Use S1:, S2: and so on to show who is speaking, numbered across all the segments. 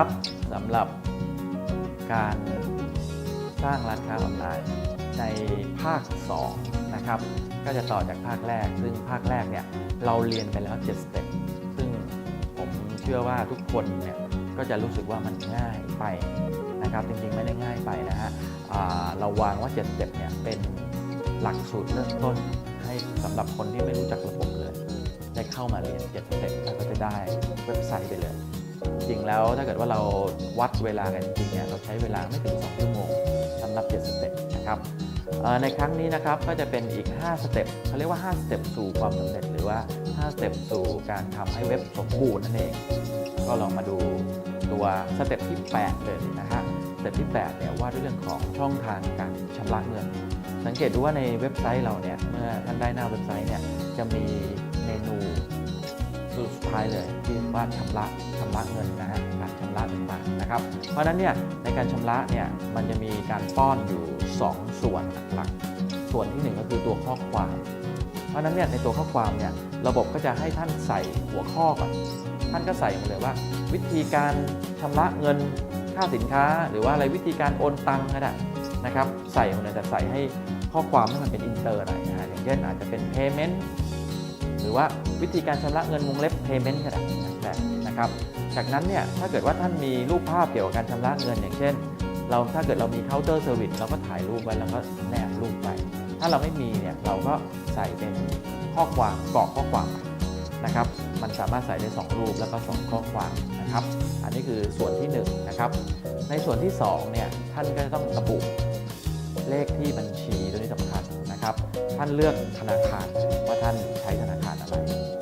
S1: ครับสำหรับการสร้างร้านค้าออนไลน์ในภาค 2 นะครับ ก็จะต่อจากภาคแรก ซึ่งภาคแรกเนี่ยเราเรียนไปแล้ว 7 สเต็ปซึ่งผมเชื่อว่าทุกคนเนี่ยก็จะรู้สึกว่ามันง่ายไปนะครับ จริงๆไม่ได้ง่ายไปนะฮะเราวางว่า 7 สเต็ปเนี่ยเป็นหลักสูตรเริ่มต้นให้สำหรับคนที่ไม่รู้จักระบบเลย ได้เข้ามาเรียน 7 สเต็ปแล้วก็จะได้เว็บไซต์ไปเลย จริงแล้วถ้าเกิดว่าเราวัดเวลากันจริงเนี่ยเราใช้เวลาไม่ถึง 2 ชั่วโมงสำหรับ 7 สเต็ปนะครับในครั้งนี้นะครับก็จะเป็นอีก 5 สเต็ปเขาเรียกว่า 5 สเต็ปสู่ความสำเร็จ หรือว่า 5 สเต็ปสู่การทำให้เว็บสมบูรณ์นั่นเอง ก็ลองมาดูตัวสเต็ปที่ 8 เลยนะฮะสเต็ปที่ 8 เนี่ยว่าด้วยเรื่องของช่องทางการชำระเงิน สังเกตดูว่าในเว็บไซต์เราเนี่ยเมื่อท่านได้หน้าเว็บไซต์เนี่ยจะมีเมนู สุดท้ายเลยที่ว่าชำระชำระเงินนะฮะการชำระต่างๆนะครับ เพราะฉะนั้นเนี่ยในการชำระเนี่ยมันจะมีการป้อนอยู่ 2 ส่วนหลัก ส่วนที่ 1 ก็คือตัวข้อความ เพราะฉะนั้นเนี่ยในตัวข้อความเนี่ยระบบก็จะให้ท่านใส่หัวข้อก่อนท่านก็ใส่มาเลยว่า วิธีการชำระเงินค่าสินค้า หรือว่าอะไรวิธีการโอนตังก็ได้นะครับ ใส่มาเลยแต่ใส่ให้ข้อความให้มันเป็นอินเตอร์หน่อยนะฮะอย่างเช่นอาจจะเป็น payment หรือว่าวิธีการชำระเงินวงเล็บ payment ก็ได้นะครับ จากนั้นเนี่ยถ้าเกิดว่าท่านมีรูปภาพเกี่ยวกับการชำระเงินอย่างเช่น เราถ้าเกิดเรามีเคาน์เตอร์เซอร์วิสเราก็ถ่ายรูปไว้แล้วก็แนบรูปไป ถ้าเราไม่มีเนี่ยเราก็ใส่เป็นข้อความกรอกข้อความไปนะครับมันสามารถใส่ได้ 2 รูปแล้วก็2ข้อความนะครับ อันนี้คือส่วนที่1นะครับ ในส่วนที่2เนี่ยท่านก็จะต้องระบุเลขที่บัญชีตัวนี้สำคัญ นะครับ ท่านเลือกธนาคารว่าท่านใช้ธนาคารอะไร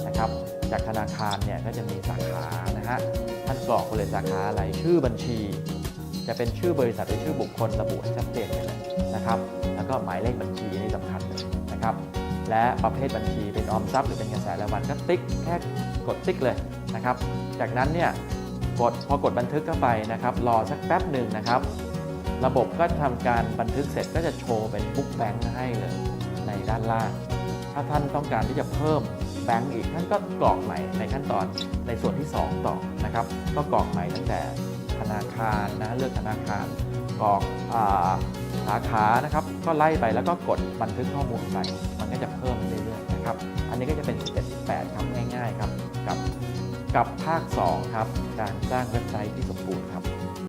S1: นะครับ จากธนาคารเนี่ยก็จะมีสาขานะฮะท่านกรอกไปเลยสาขาอะไรชื่อบัญชี จะเป็นชื่อบริษัทหรือชื่อบุคคลระบุชัดเจนไปเลยนะครับ แล้วก็หมายเลขบัญชีนี่สำคัญเลยนะครับและประเภทบัญชีเป็นออมทรัพย์หรือเป็นกระแสรายวันก็ติ๊กแค่กดติ๊กเลยนะครับ จากนั้นเนี่ยกดพอกดบันทึกเข้าไปนะครับ รอสักแป๊บหนึ่งนะครับ ระบบก็ทำการบันทึกเสร็จก็จะโชว์เป็นบุ๊กแบงค์ให้เลยในด้านล่าง ถ้าท่านต้องการที่จะเพิ่มแบงก์อีกท่านก็กรอกใหม่ในขั้นตอนในส่วนที่ 2 ต่อนะครับ ก็กรอกใหม่ตั้งแต่ธนาคารนะเลือกธนาคารกรอกสาขานะครับ ก็ไล่ไปแล้วก็กดบันทึกข้อมูลไป มันก็จะเพิ่มเรื่อยๆนะครับ อันนี้ก็จะเป็นสเต็ป8ครับง่าย ๆ ครับ กับกับภาค 2 ครับ การสร้างเว็บไซต์ที่สมบูรณ์ครับ